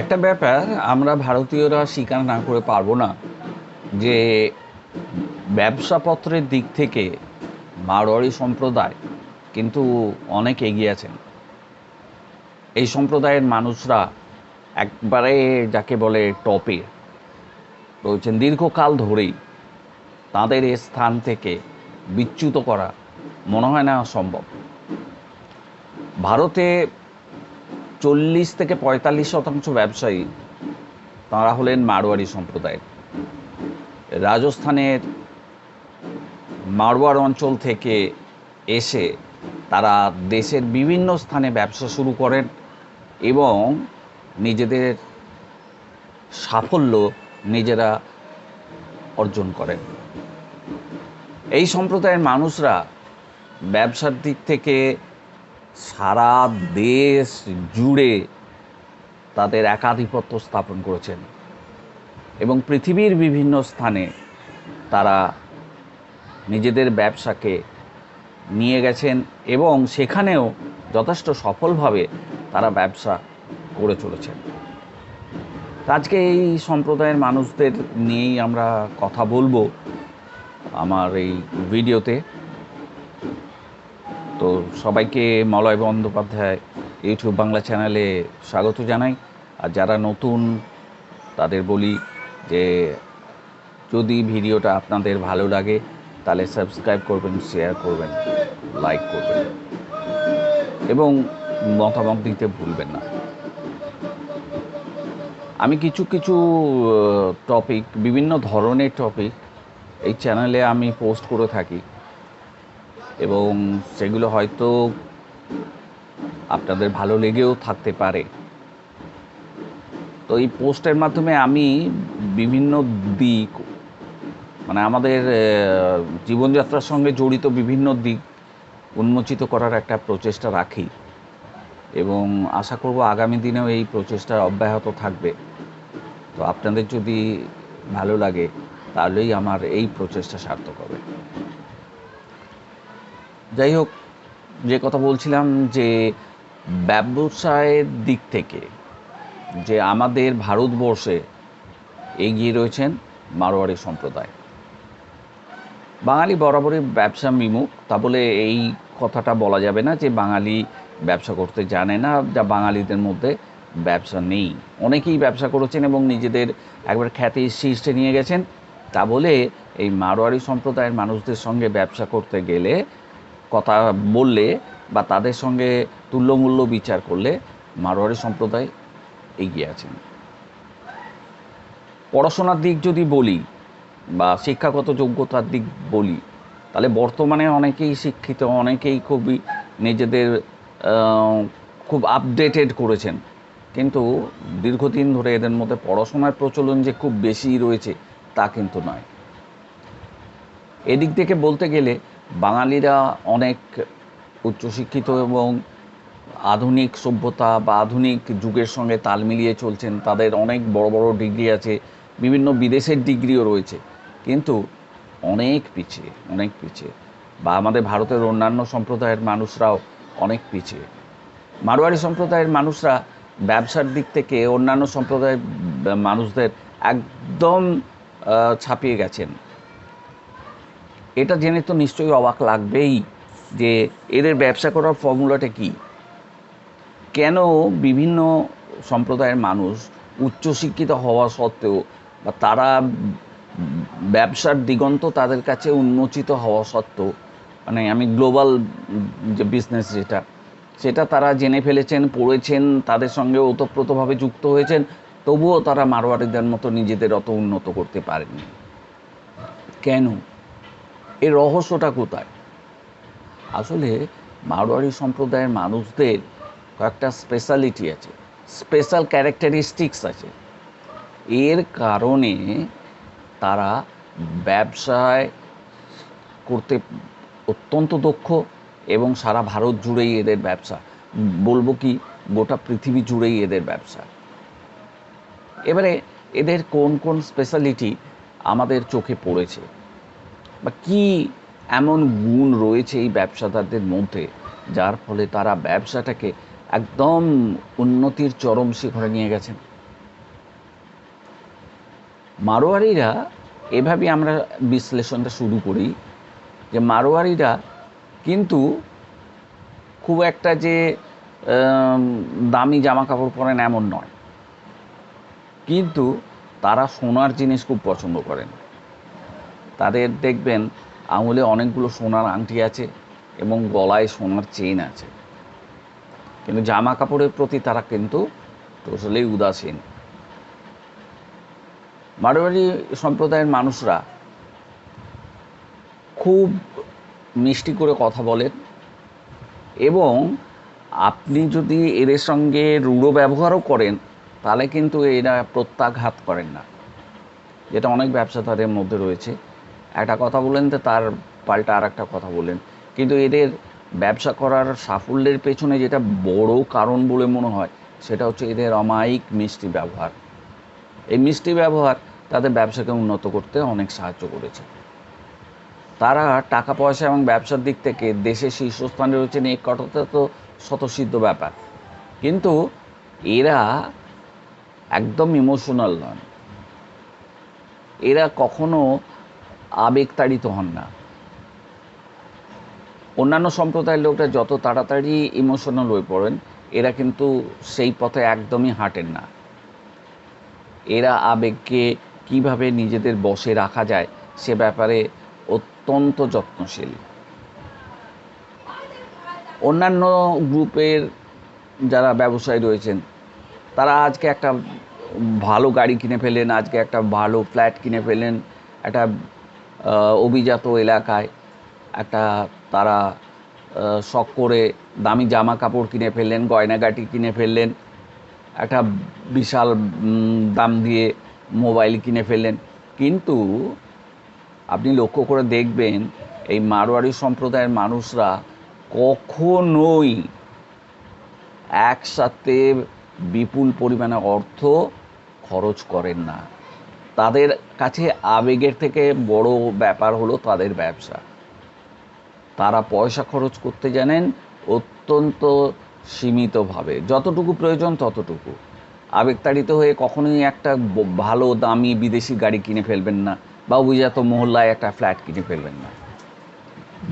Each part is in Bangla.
একটা ব্যাপার, আমরা ভারতীয়রা স্বীকার না করে পারব না যে ব্যবসাপত্রের দিক থেকে মারোয়ারি সম্প্রদায় কিন্তু অনেক এগিয়ে আছেন। এই সম্প্রদায়ের মানুষরা একবারে যাকে বলে টপে, রয়েছেন দীর্ঘকাল ধরেই তাদের এ স্থান থেকে বিচ্যুত করা মনে হয় না সম্ভব। ভারতে চল্লিশ থেকে পঁয়তাল্লিশ শতাংশ ব্যবসায়ী তাঁরা হলেন মারোয়ারি সম্প্রদায়ের। রাজস্থানের মারওয়ার অঞ্চল থেকে এসে তারা দেশের বিভিন্ন স্থানে ব্যবসা শুরু করেন এবং নিজেদের সাফল্য নিজেরা অর্জন করেন। এই সম্প্রদায়ের মানুষরা ব্যবসার দিক থেকে সারা দেশ জুড়ে তাদের একাধিপত্য স্থাপন করেছেন। এবং পৃথিবীর বিভিন্ন স্থানে তারা নিজেদের ব্যবসাকে নিয়ে গেছেন এবং সেখানেও যথেষ্ট সফলভাবে তারা ব্যবসা করে চলেছেন। আজকে এই সম্প্রদায়ের মানুষদের নিয়েই আমরা কথা বলব আমার এই ভিডিওতে। তো সবাইকে মলয় বন্দ্যোপাধ্যায় ইউটিউব বাংলা চ্যানেলে স্বাগত জানাই। আর যারা নতুন, তাদের বলি যে যদি ভিডিওটা আপনাদের ভালো লাগে, তাহলে সাবস্ক্রাইব করবেন শেয়ার করবেন লাইক করবেন। এবং মতামত দিতে ভুলবেন না। আমি কিছু কিছু টপিক বিভিন্ন ধরনের টপিক এই চ্যানেলে আমি পোস্ট করে থাকি। এবং সেগুলো হয়তো আপনাদের ভালো লেগেও থাকতে পারে। তো এই পোস্টের মাধ্যমে আমি বিভিন্ন দিক মানে আমাদের জীবনযাত্রার সঙ্গে জড়িত বিভিন্ন দিক উন্মোচিত করার একটা প্রচেষ্টা রাখি এবং আশা করব আগামী দিনেও এই প্রচেষ্টা অব্যাহত থাকবে। তো আপনাদের যদি ভালো লাগে, তাহলেই আমার এই প্রচেষ্টা সার্থক হবে। যাই হোক, যে কথা বলছিলাম যে ব্যবসায়ের দিক থেকে যে আমাদের ভারতবর্ষে এগিয়ে রয়েছেন মারোয়ারি সম্প্রদায়। বাঙালি বরাবরই ব্যবসা বিমুখ তা বলে এই কথাটা বলা যাবে না যে বাঙালি ব্যবসা করতে জানে না, যা বাঙালিদের মধ্যে ব্যবসা নেই। অনেকেই ব্যবসা করেছেন এবং নিজেদের একবার খ্যাতি শীর্ষে নিয়ে গেছেন। তা বলে এই মারোয়ারি সম্প্রদায়ের মানুষদের সঙ্গে ব্যবসা করতে গেলে কথা বললে বা তাদের সঙ্গে তুল্যমূল্য বিচার করলে মারোয়ারি সম্প্রদায় এগিয়ে আছেন। পড়াশোনার দিক যদি বলি বা শিক্ষাগত যোগ্যতার দিক বলি, তাহলে বর্তমানে অনেকেই শিক্ষিত, অনেকেই খুবই নিজেদের খুব আপডেটেড করেছেন। কিন্তু দীর্ঘদিন ধরে এদের মধ্যে পড়াশোনার প্রচলন যে খুব বেশি রয়েছে তা কিন্তু নয়। এদিক থেকে বলতে গেলে বাঙালিরা অনেক উচ্চশিক্ষিত এবং আধুনিক সভ্যতা বা আধুনিক যুগের সঙ্গে তাল মিলিয়ে চলছেন। তাদের অনেক বড় বড় ডিগ্রি আছে, বিভিন্ন বিদেশের ডিগ্রিও রয়েছে। কিন্তু অনেক পিছিয়ে অনেক পিছিয়ে বা আমাদের ভারতের অন্যান্য সম্প্রদায়ের মানুষরাও অনেক পিছিয়ে। মারোয়ারি সম্প্রদায়ের মানুষরা ব্যবসার দিক থেকে অন্যান্য সম্প্রদায়ের মানুষদের একদম ছাপিয়ে গেছেন। এটা জেনে তো নিশ্চয়ই অবাক লাগবেই যে এদের ব্যবসা করার ফর্মুলাটা কী? কেন বিভিন্ন সম্প্রদায়ের মানুষ উচ্চশিক্ষিত হওয়া সত্ত্বেও বা তারা ব্যবসার দিগন্ত তাদের কাছে উন্মোচিত হওয়া সত্ত্বেও মানে আমি গ্লোবাল যে বিজনেস যেটা, সেটা তারা জেনে ফেলেছেন, পড়েছেন, তাদের সঙ্গে ওতপ্রোতভাবে যুক্ত হয়েছেন, তবুও তারা মারোয়ারিদের মতো নিজেদের অত উন্নত করতে পারেননি। কেন? এর রহস্যটা কোথায়? আসলে মারোয়ারি সম্প্রদায়ের মানুষদের কয়েকটা স্পেশালিটি আছে স্পেশাল ক্যারেক্টারিস্টিক্স আছে। এর কারণে তারা ব্যবসায় করতে অত্যন্ত দক্ষ এবং সারা ভারত জুড়েই এদের ব্যবসা, বলব কি, গোটা পৃথিবী জুড়েই এদের ব্যবসা। এবারে এদের কোন কোন স্পেশালিটি আমাদের চোখে পড়েছে? বা কি এমন গুণ রয়েছে এই ব্যবসাদারদের মধ্যে, যার ফলে তারা ব্যবসাটাকে একদম উন্নতির চরম শিখরে নিয়ে গেছেন? মারোয়ারিরা এভাবে আমরা বিশ্লেষণটা শুরু করি যে মারোয়ারিরা কিন্তু খুব একটা যে দামি জামা কাপড় পরেন এমন নয়। কিন্তু তারা সোনার জিনিস খুব পছন্দ করেন। তাদের দেখবেন আঙুলে অনেকগুলো সোনার আংটি আছে এবং গলায় সোনার চেইন আছে। কিন্তু জামা কাপড়ের প্রতি তারা কিন্তু টোটালি উদাসীন। মারোয়ারি সম্প্রদায়ের মানুষরা খুব মিষ্টি করে কথা বলেন এবং আপনি যদি এদের সঙ্গে রূঢ় ব্যবহারও করেন, তাহলে কিন্তু এরা প্রত্যাঘাত করেন না। যেটা অনেক ব্যবসাদারের মধ্যে রয়েছে। একটা কথা বলেন তো তার পাল্টা আর একটা কথা বলেন। কিন্তু এদের ব্যবসা করার সাফল্যের পেছনে যেটা বড় কারণ বলে মনে হয়, সেটা হচ্ছে এদের অমায়িক মিষ্টি ব্যবহার। এই মিষ্টি ব্যবহার তাদের ব্যবসাকে উন্নত করতে অনেক সাহায্য করেছে। তারা টাকা, পয়সা এবং ব্যবসার দিক থেকে দেশের শীর্ষস্থানে রয়েছেন, এই কটাতে তো স্বতঃসিদ্ধ ব্যাপার। কিন্তু এরা একদম ইমোশনাল নন। এরা কখনো আবেগতাড়িত হন না। অন্যান্য সম্প্রদায়ের লোকরা যত তাড়াতাড়ি ইমোশনাল হয়ে পড়েন, এরা কিন্তু সেই পথে একদমই হাঁটেন না। এরা আবেগকে কীভাবে নিজেদের বসে রাখা যায়, সে ব্যাপারে অত্যন্ত যত্নশীল। অন্যান্য গ্রুপের যারা ব্যবসায়ী রয়েছেন, তারা আজকে একটা ভালো গাড়ি কিনে ফেলেন আজকে একটা ভালো ফ্ল্যাট কিনে ফেলেন একটা অভিজাত এলাকায় একটা তারা শখ করে দামি জামা কাপড় কিনে ফেললেন, গয়নাগাটি কিনে ফেললেন, একটা বিশাল দাম দিয়ে মোবাইল কিনে ফেললেন। কিন্তু আপনি লক্ষ্য করে দেখবেন, এই মারোয়ারি সম্প্রদায়ের মানুষরা কখনোই একসাথে বিপুল পরিমাণে অর্থ খরচ করেন না। তাদের কাছে আবেগের থেকে বড় ব্যাপার হলো তাদের ব্যবসা। তারা পয়সা খরচ করতে জানেন অত্যন্ত সীমিতভাবে। যতটুকু প্রয়োজন ততটুকু। আবেগতাড়িত হয়ে কখনোই একটা ভালো, দামি বিদেশি গাড়ি কিনে ফেলবেন না বা অভিজাত মহল্লায় একটা ফ্ল্যাট কিনে ফেলবেন না।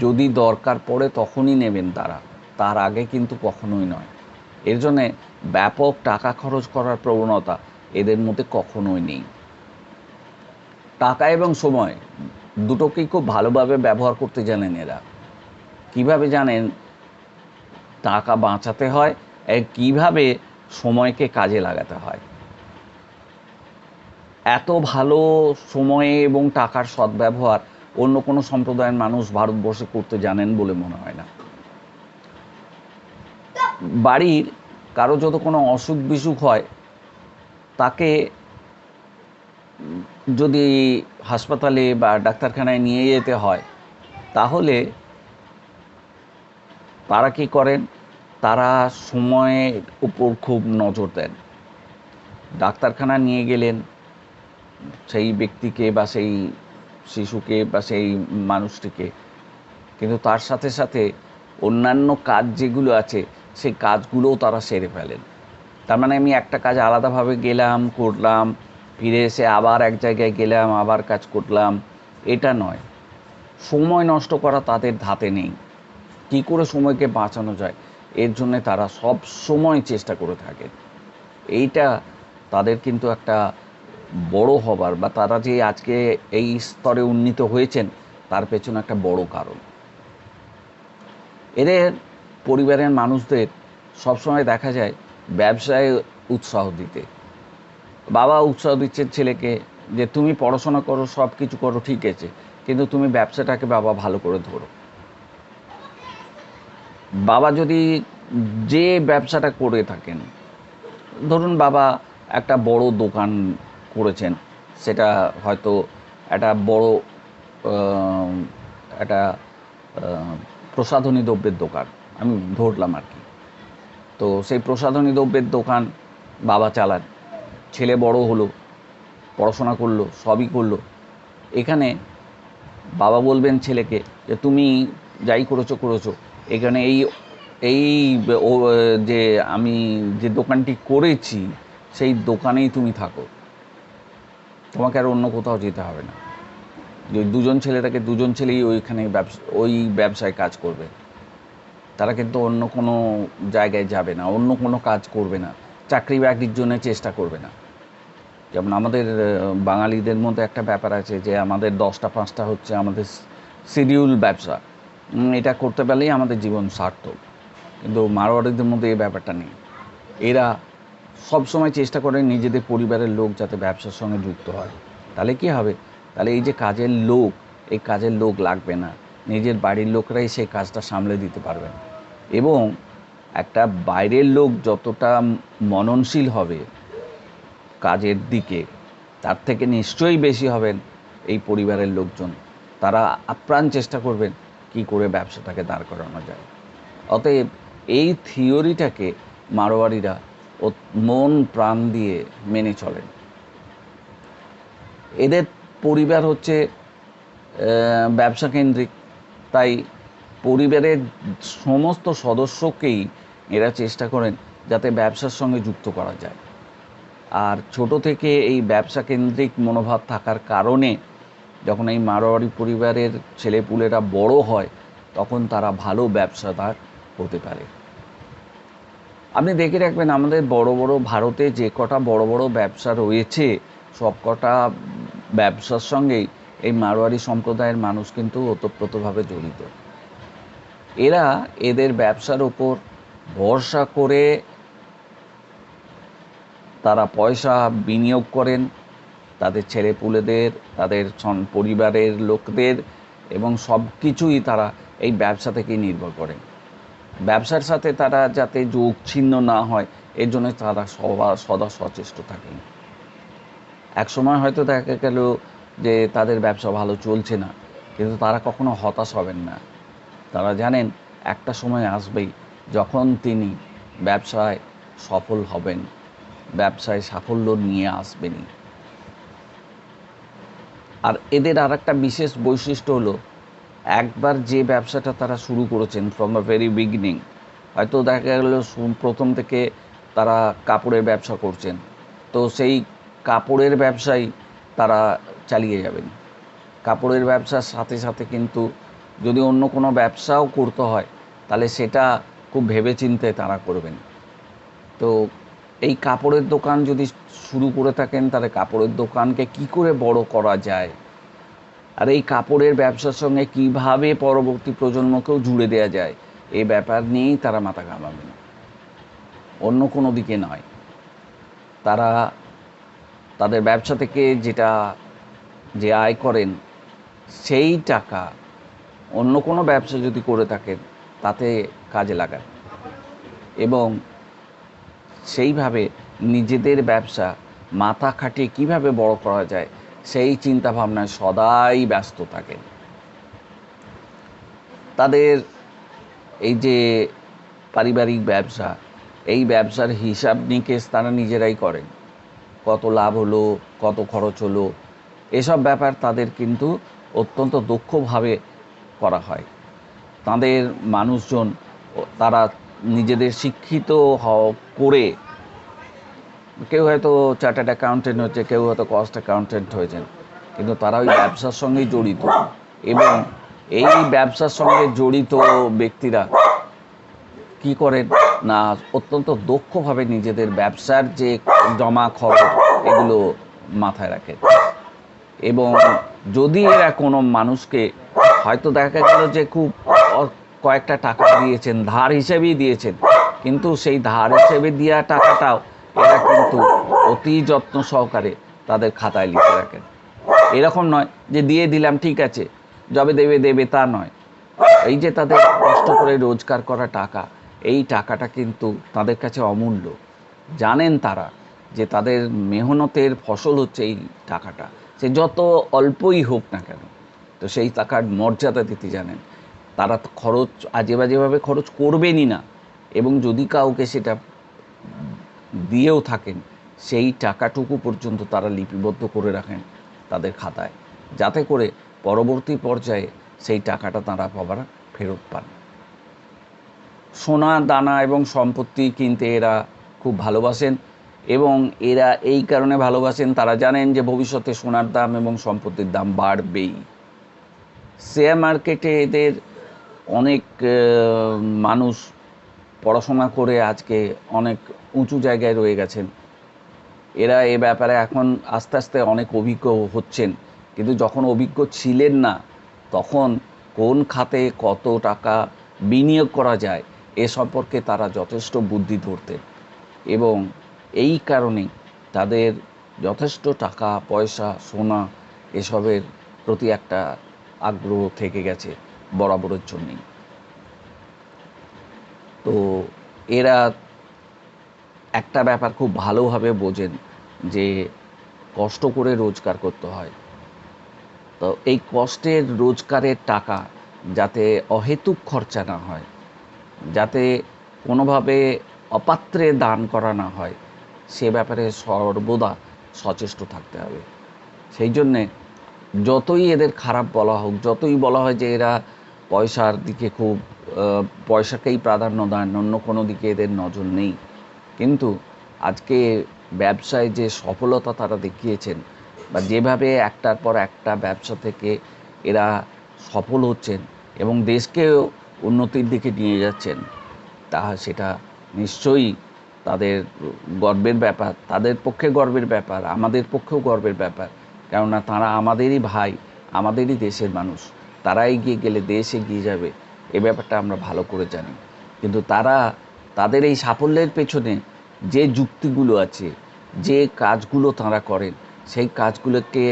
যদি দরকার পড়ে তখনই নেবেন তারা। তার আগে কিন্তু কখনোই নয়। এর জন্যে ব্যাপক টাকা খরচ করার প্রবণতা এদের মধ্যে কখনোই নেই। টাকা এবং সময় দুটোকেই খুব ভালোভাবে ব্যবহার করতে জানেন এরা। কীভাবে জানেন? টাকা বাঁচাতে হয় কীভাবে সময়কে কাজে লাগাতে হয়। এত ভালো সময়ে এবং টাকার সদ্ব্যবহার অন্য কোনো সম্প্রদায়ের মানুষ ভারতবর্ষে করতে জানেন বলে মনে হয় না। বাড়ির কারও যত কোনো অসুখ বিসুখ হয়, তাকে যদি হাসপাতালে বা ডাক্তারখানায় নিয়ে যেতে হয়, তাহলে তারা কি করেন? তারা সময়ের উপর খুব নজর দেন। ডাক্তারখানা নিয়ে গেলেন, সেই ব্যক্তিকে বা সেই শিশুকে বা সেই মানুষটিকে। কিন্তু তার সাথে সাথে অন্যান্য কাজ যেগুলো আছে, সেই কাজগুলোও তারা সেরে ফেলেন। তার মানে আমি একটা কাজ আলাদাভাবে গেলাম, করলাম ফিরে এসে আবার এক জায়গায় গেলাম, আবার কাজ করলাম। এটা নয়। সময় নষ্ট করা তাদের ধাতে নেই। কী করে সময়কে বাঁচানো যায়? এর জন্যে তারা সব সময় চেষ্টা করে থাকে। এইটা তাদের কিন্তু একটা বড় হবার বা তারা যে আজকে এই স্তরে উন্নীত হয়েছেন, তার পেছনে একটা বড় কারণ। এদের পরিবারের মানুষদের সবসময় দেখা যায় ব্যবসায় উৎসাহ দিতে। বাবা উৎসাহ দিচ্ছেন ছেলেকে যে তুমি পড়াশোনা করো, সব কিছু করো, ঠিক আছে। কিন্তু তুমি ব্যবসাটাকে বাবা ভালো করে ধরো। বাবা যদি যে ব্যবসাটা করে থাকেন, ধরুন বাবা একটা বড় দোকান করেছেন, সেটা হয়তো একটা বড় একটা প্রসাধনী দ্রব্যের দোকান, আমি ধরলাম আর কি। তো সেই প্রসাধনী দ্রব্যের দোকান বাবা চালান। ছেলে বড় হলো, পড়াশোনা করল, সবই করল। এখানে বাবা বলবেন ছেলেকে যে, তুমি যাই করেছ করেছ। এখানে এই এই, ও, যে, আমি যে দোকানটি করেছি, সেই দোকানেই তুমি থাকো। তোমাকে আর অন্য কোথাও যেতে হবে না। যে দুজন ছেলে থাকে দুজন ছেলেই ওইখানে ব্যবসা, ওই ব্যবসায় কাজ করবে। তারা কিন্তু অন্য কোনো জায়গায় যাবে না, অন্য কোনো কাজ করবে না। চাকরি বাকরির জন্য চেষ্টা করবে না। যেমন আমাদের বাঙালিদের মধ্যে একটা ব্যাপার আছে যে আমাদের দশটা, পাঁচটা হচ্ছে আমাদের শিডিউল ব্যবসা। এটা করতে পারলেই আমাদের জীবন সার্থক। কিন্তু মারোয়ারিদের মধ্যে এই ব্যাপারটা নেই। এরা সব সময় চেষ্টা করে নিজেদের পরিবারের লোক যাতে ব্যবসার সঙ্গে যুক্ত হয়। তাহলে কি হবে? তাহলে এই যে কাজের লোক, এই কাজের লোক লাগবে না। নিজের বাড়ির লোকরাই সেই কাজটা সামলে দিতে পারবেন এবং একটা বাইরের লোক যতটা মননশীল হবে কাজের দিকে, তার থেকে নিশ্চয়ই বেশি হবেন এই পরিবারের লোকজন। তারা আপ্রাণ চেষ্টা করবেন কি করে ব্যবসাটাকে দাঁড় করানো যায়। অতএব এই থিওরিটাকে মারোয়ারিরা মন প্রাণ দিয়ে মেনে চলেন। এদের পরিবার হচ্ছে ব্যবসা কেন্দ্রিক। তাই পরিবারের সমস্ত সদস্যকেই এরা চেষ্টা করেন যাতে ব্যবসার সঙ্গে যুক্ত করা যায়। আর ছোট থেকে এই ব্যবসা কেন্দ্রিক মনোভাব থাকার কারণে যখন এই মারোয়ারি পরিবারের ছেলেপুলেরা বড় হয়, তখন তারা ভালো ব্যবসাদার হতে পারে। আপনি দেখে রাখবেন আমাদের বড় বড় ভারতে যে কটা বড় বড় ব্যবসা রয়েছে, সব কটা ব্যবসার সঙ্গেই এই মারোয়ারি সম্প্রদায়ের মানুষ কিন্তু ওতপ্রোতভাবে জড়িত। এরা এদের ব্যবসার ওপর ভরসা করে তারা পয়সা বিনিয়োগ করেন, তাদের ছেলেপুলেদের, তাদের সন- পরিবারের লোকদের এবং সব কিছুই তারা এই ব্যবসা থেকেই নির্ভর করেন। ব্যবসার সাথে তারা যাতে যোগ ছিন্ন না হয়, এর জন্য তারা সবা, সদা সচেষ্ট থাকেন। এক সময় হয়তো দেখা গেল যে তাদের ব্যবসা ভালো চলছে না, কিন্তু তারা কখনো হতাশ হবেন না। তারা জানেন, একটা সময় আসবেই যখন তিনি ব্যবসায় সফল হবেন। ব্যবসায় সাফল্য নিয়ে আসবেনই। আর এদের আর একটা বিশেষ বৈশিষ্ট্য হলো, একবার যে ব্যবসাটা তারা শুরু করেছেন ফ্রম দ্য ভেরি বিগিনিং হয়তো দেখা গেল প্রথম থেকে তারা কাপড়ের ব্যবসা করছেন, তো সেই কাপড়ের ব্যবসাই তারা চালিয়ে যাবেন। কাপড়ের ব্যবসার সাথে সাথে কিন্তু যদি অন্য কোনো ব্যবসাও করতে হয়, তাহলে সেটা খুব ভেবেচিন্তে তারা করবেন। তো এই কাপড়ের দোকান যদি শুরু করে থাকেন, তাহলে কাপড়ের দোকানকে কি করে বড় করা যায়? আর এই কাপড়ের ব্যবসার সঙ্গে কীভাবে পরবর্তী প্রজন্মকেও জুড়ে দেওয়া যায়? এই ব্যাপার নিয়েই তারা মাথা ঘামাবেন অন্য কোনো দিকে নয়। তারা তাদের ব্যবসা থেকে যেটা যে আয় করেন, সেই টাকা অন্য কোনো ব্যবসা যদি করে থাকেন, তাতে কাজে লাগায়। এবং সেইভাবে নিজেদের ব্যবসা মাথা খাটিয়ে কীভাবে বড় করা যায়, সেই চিন্তা ভাবনায় সদাই ব্যস্ত থাকেন তাদের এই যে পারিবারিক ব্যবসা, এই ব্যবসার হিসাব নিকেশ তারা নিজেরাই করেন। কত লাভ হলো, কত খরচ হলো, এসব ব্যাপার তাদের কিন্তু অত্যন্ত দক্ষভাবে করা হয়। তাদের মানুষজন, তারা নিজেদের শিক্ষিত করে কেউ হয়তো চার্টার্ড অ্যাকাউন্টেন্ট হচ্ছে, কেউ হয়তো কস্ট অ্যাকাউন্টেন্ট হয়েছেন, কিন্তু তারা ওই ব্যবসার সঙ্গেই জড়িত। এবং এই ব্যবসার সঙ্গে জড়িত ব্যক্তিরা কি করেন না, অত্যন্ত দক্ষভাবে নিজেদের ব্যবসার যে জমা খরচ, এগুলো মাথায় রাখেন। এবং যদি এরা কোনো মানুষকে, হয়তো দেখা গেল যে খুব কয়েকটা টাকা দিয়েছেন, ধার হিসেবেই দিয়েছেন। কিন্তু সেই ধার হিসেবে দেওয়া টাকাটাও এরা কিন্তু অতি যত্ন সহকারে তাদের খাতায় লিখে রাখেন। এরকম নয় যে দিয়ে দিলাম, ঠিক আছে, যবে দেবে দেবে তা নয়। এই যে তাদের কষ্ট করে রোজগার করা টাকা, এই টাকাটা কিন্তু তাদের কাছে অমূল্য। জানেন তারা যে তাদের মেহনতের ফসল হচ্ছে এই টাকাটা। সে যত অল্পই হোক না কেন, তো সেই টাকার মর্যাদা দিতে জানেন। তারা খরচ আজে বাজেভাবে খরচ করবেনই না। এবং যদি কাউকে সেটা দিয়েও থাকেন, সেই টাকাটুকু পর্যন্ত তারা লিপিবদ্ধ করে রাখেন তাদের খাতায়। যাতে করে পরবর্তী পর্যায়ে সেই টাকাটা তারা আবার ফেরত পান। সোনা, দানা এবং সম্পত্তি কিনতে এরা খুব ভালোবাসেন এবং এরা এই কারণে ভালোবাসেন, তারা জানেন যে ভবিষ্যতে সোনার দাম এবং সম্পত্তির দাম বাড়বেই। শেয়ার মার্কেটে এদের অনেক মানুষ পড়াশোনা করে আজকে অনেক উঁচু জায়গায় রয়ে গেছেন। এরা এ ব্যাপারে এখন আস্তে আস্তে অনেক অভিজ্ঞ হচ্ছেন। কিন্তু যখন অভিজ্ঞ ছিলেন না, তখন কোন খাতে কত টাকা বিনিয়োগ করা যায়, এ সম্পর্কে তারা যথেষ্ট বুদ্ধি ধরতেন। এবং এই কারণে তাদের যথেষ্ট টাকা, পয়সা, সোনা এসবের প্রতি একটা আগ্রহ থেকে গেছে। বরাবরের জন্যেই। তো এরা একটা ব্যাপার খুব ভালোভাবে বোঝেন যে কষ্ট করে রোজগার করতে হয়। তো এই কষ্টের রোজগারের টাকা যাতে অহেতুক খরচা না হয়, যাতে কোনোভাবে অপাত্রে দান করা না হয়, সে ব্যাপারে সর্বদা সচেষ্ট থাকতে হবে। সেই জন্যে যতই এদের খারাপ বলা হোক, যতই বলা হয় যে এরা পয়সার দিকে খুব পয়সাকেই প্রাধান্য দেন, অন্য কোনো দিকে এদের নজর নেই। কিন্তু আজকে ব্যবসায় যে সফলতা তারা দেখিয়েছেন বা যেভাবে একটার পর একটা ব্যবসা থেকে এরা সফল হচ্ছেন এবং দেশকেও উন্নতির দিকে নিয়ে যাচ্ছেন, তা সেটা নিশ্চয়ই তাদের গর্বের ব্যাপার, তাদের পক্ষে গর্বের ব্যাপার, আমাদের পক্ষেও গর্বের ব্যাপার। কেননা তারা আমাদেরই ভাই, আমাদেরই দেশের মানুষ। তারা এগিয়ে গেলে দেশ এগিয়ে যাবে। এ ব্যাপারটা আমরা ভালো করে জানি। কিন্তু তারা তাদের এই সাফল্যের পেছনে যে যুক্তিগুলো আছে, যে কাজগুলো তারা করেন, সেই কাজগুলোকে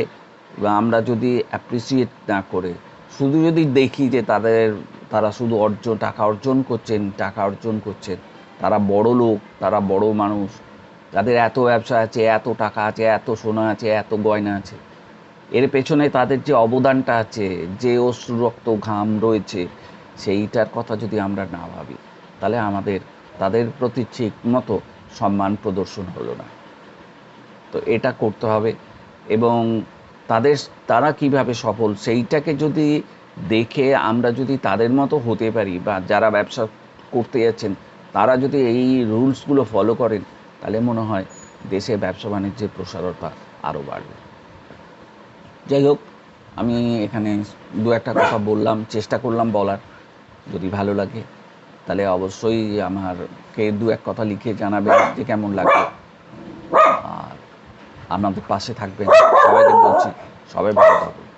আমরা যদি অ্যাপ্রিসিয়েট না করে, শুধু যদি দেখি যে তাদের, তারা শুধু অর্জন, টাকা অর্জন করছেন, টাকা অর্জন করছেন, তারা বড় লোক, তারা বড় মানুষ, তাদের এত ব্যবসা আছে, এত টাকা আছে, এত সোনা আছে, এত গয়না আছে। এর পেছনে তাদের যে অবদানটা আছে, যে অশ্রু, রক্ত, ঘাম রয়েছে, সেইটার কথা যদি আমরা না ভাবি, তাহলে আমাদের, তাদের প্রতি ঠিক মতো সম্মান প্রদর্শন হলো না। তো এটা করতে হবে এবং তাদের, তারা কীভাবে সফল, সেইটাকে যদি দেখে আমরা যদি তাদের মতো হতে পারি বা যারা ব্যবসা করতে যাচ্ছেন, তারা যদি এই রুলসগুলো ফলো করেন, তাহলে মনে হয় দেশে ব্যবসা বাণিজ্যের প্রসারতা আরও বাড়বে। যাই হোক, আমি এখানে দু একটা কথা বললাম, চেষ্টা করলাম বলার। যদি ভালো লাগে, তাহলে অবশ্যই আমারকে দু এক কথা লিখে জানাবেন যে কেমন লাগবে আর আপনাদের পাশে থাকবেন। সবাইকে বলছি, সবাই ভালো থাকবেন